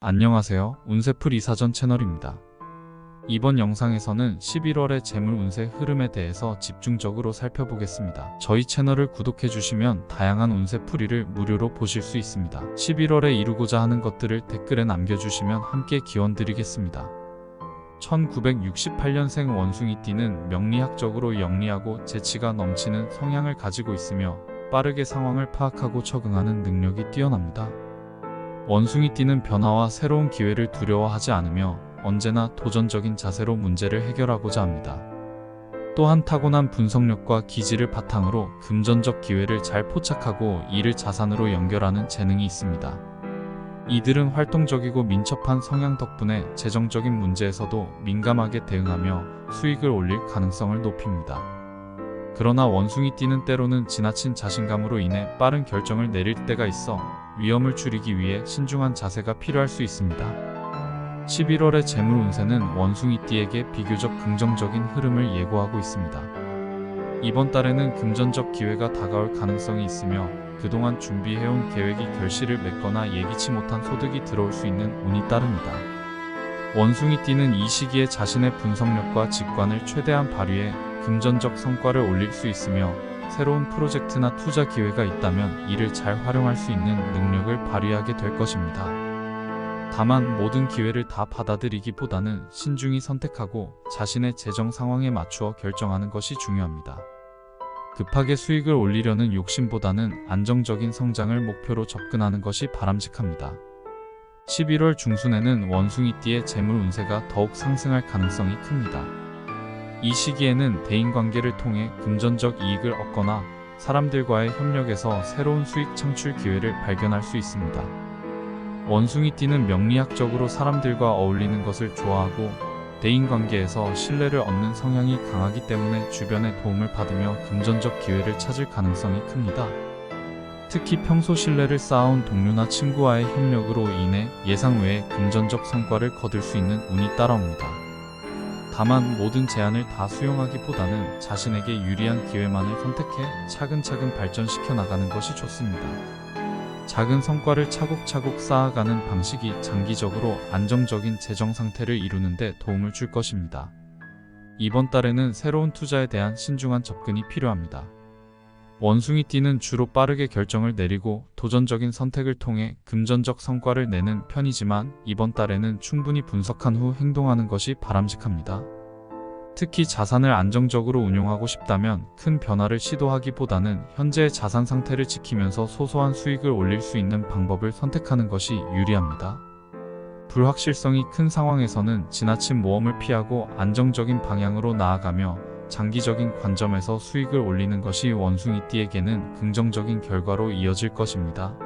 안녕하세요. 운세풀 이사전 채널입니다. 이번 영상에서는 11월의 재물 운세 흐름에 대해서 집중적으로 살펴보겠습니다. 저희 채널을 구독해 주시면 다양한 운세 풀이를 무료로 보실 수 있습니다. 11월에 이루고자 하는 것들을 댓글에 남겨주시면 함께 기원 드리겠습니다. 1968년생 원숭이띠는 명리학적으로 영리하고 재치가 넘치는 성향을 가지고 있으며 빠르게 상황을 파악하고 적응하는 능력이 뛰어납니다. 원숭이 띠는 변화와 새로운 기회를 두려워하지 않으며 언제나 도전적인 자세로 문제를 해결하고자 합니다. 또한 타고난 분석력과 기질을 바탕으로 금전적 기회를 잘 포착하고 이를 자산으로 연결하는 재능이 있습니다. 이들은 활동적이고 민첩한 성향 덕분에 재정적인 문제에서도 민감하게 대응하며 수익을 올릴 가능성을 높입니다. 그러나 원숭이띠는 때로는 지나친 자신감으로 인해 빠른 결정을 내릴 때가 있어 위험을 줄이기 위해 신중한 자세가 필요할 수 있습니다. 11월의 재물 운세는 원숭이띠에게 비교적 긍정적인 흐름을 예고하고 있습니다. 이번 달에는 금전적 기회가 다가올 가능성이 있으며 그동안 준비해온 계획이 결실을 맺거나 예기치 못한 소득이 들어올 수 있는 운이 따릅니다. 원숭이띠는 이 시기에 자신의 분석력과 직관을 최대한 발휘해 금전적 성과를 올릴 수 있으며 새로운 프로젝트나 투자 기회가 있다면 이를 잘 활용할 수 있는 능력을 발휘하게 될 것입니다. 다만 모든 기회를 다 받아들이기보다는 신중히 선택하고 자신의 재정 상황에 맞추어 결정하는 것이 중요합니다. 급하게 수익을 올리려는 욕심보다는 안정적인 성장을 목표로 접근하는 것이 바람직합니다. 11월 중순에는 원숭이띠의 재물 운세가 더욱 상승할 가능성이 큽니다. 이 시기에는 대인관계를 통해 금전적 이익을 얻거나 사람들과의 협력에서 새로운 수익 창출 기회를 발견할 수 있습니다. 원숭이띠는 명리학적으로 사람들과 어울리는 것을 좋아하고 대인관계에서 신뢰를 얻는 성향이 강하기 때문에 주변의 도움을 받으며 금전적 기회를 찾을 가능성이 큽니다. 특히 평소 신뢰를 쌓아온 동료나 친구와의 협력으로 인해 예상 외의 금전적 성과를 거둘 수 있는 운이 따라옵니다. 다만 모든 제안을 다 수용하기보다는 자신에게 유리한 기회만을 선택해 차근차근 발전시켜 나가는 것이 좋습니다. 작은 성과를 차곡차곡 쌓아가는 방식이 장기적으로 안정적인 재정 상태를 이루는데 도움을 줄 것입니다. 이번 달에는 새로운 투자에 대한 신중한 접근이 필요합니다. 원숭이띠는 주로 빠르게 결정을 내리고 도전적인 선택을 통해 금전적 성과를 내는 편이지만 이번 달에는 충분히 분석한 후 행동하는 것이 바람직합니다. 특히 자산을 안정적으로 운용하고 싶다면 큰 변화를 시도하기보다는 현재의 자산 상태를 지키면서 소소한 수익을 올릴 수 있는 방법을 선택하는 것이 유리합니다. 불확실성이 큰 상황에서는 지나친 모험을 피하고 안정적인 방향으로 나아가며 장기적인 관점에서 수익을 올리는 것이 원숭이띠에게는 긍정적인 결과로 이어질 것입니다.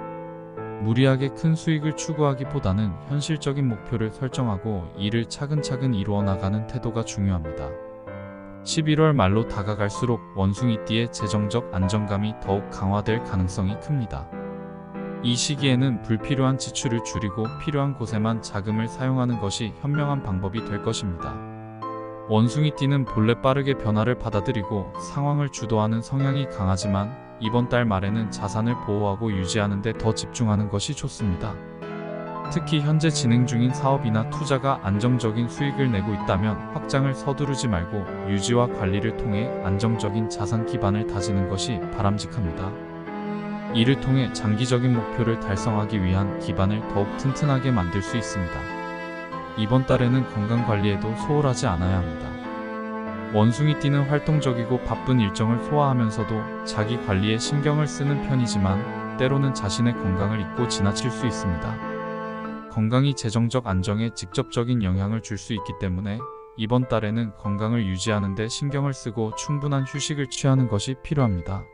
무리하게 큰 수익을 추구하기보다는 현실적인 목표를 설정하고 이를 차근차근 이루어 나가는 태도가 중요합니다. 11월 말로 다가갈수록 원숭이띠의 재정적 안정감이 더욱 강화될 가능성이 큽니다. 이 시기에는 불필요한 지출을 줄이고 필요한 곳에만 자금을 사용하는 것이 현명한 방법이 될 것입니다. 원숭이 띠는 본래 빠르게 변화를 받아들이고 상황을 주도하는 성향이 강하지만 이번 달 말에는 자산을 보호하고 유지하는 데 더 집중하는 것이 좋습니다. 특히 현재 진행 중인 사업이나 투자가 안정적인 수익을 내고 있다면 확장을 서두르지 말고 유지와 관리를 통해 안정적인 자산 기반을 다지는 것이 바람직합니다. 이를 통해 장기적인 목표를 달성하기 위한 기반을 더욱 튼튼하게 만들 수 있습니다. 이번 달에는 건강 관리에도 소홀하지 않아야 합니다. 원숭이띠는 활동적이고 바쁜 일정을 소화하면서도 자기 관리에 신경을 쓰는 편이지만 때로는 자신의 건강을 잊고 지나칠 수 있습니다. 건강이 재정적 안정에 직접적인 영향을 줄 수 있기 때문에 이번 달에는 건강을 유지하는 데 신경을 쓰고 충분한 휴식을 취하는 것이 필요합니다.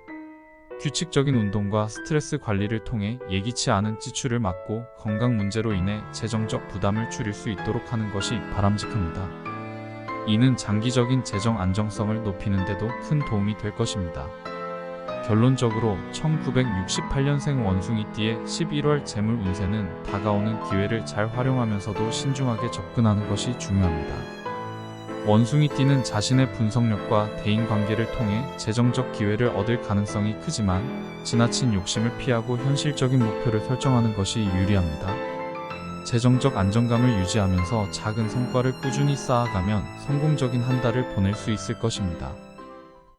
규칙적인 운동과 스트레스 관리를 통해 예기치 않은 지출을 막고 건강 문제로 인해 재정적 부담을 줄일 수 있도록 하는 것이 바람직합니다. 이는 장기적인 재정 안정성을 높이는 데도 큰 도움이 될 것입니다. 결론적으로 1968년생 원숭이띠의 11월 재물 운세는 다가오는 기회를 잘 활용하면서도 신중하게 접근하는 것이 중요합니다. 원숭이 띠는 자신의 분석력과 대인관계를 통해 재정적 기회를 얻을 가능성이 크지만 지나친 욕심을 피하고 현실적인 목표를 설정하는 것이 유리합니다. 재정적 안정감을 유지하면서 작은 성과를 꾸준히 쌓아가면 성공적인 한 달을 보낼 수 있을 것입니다.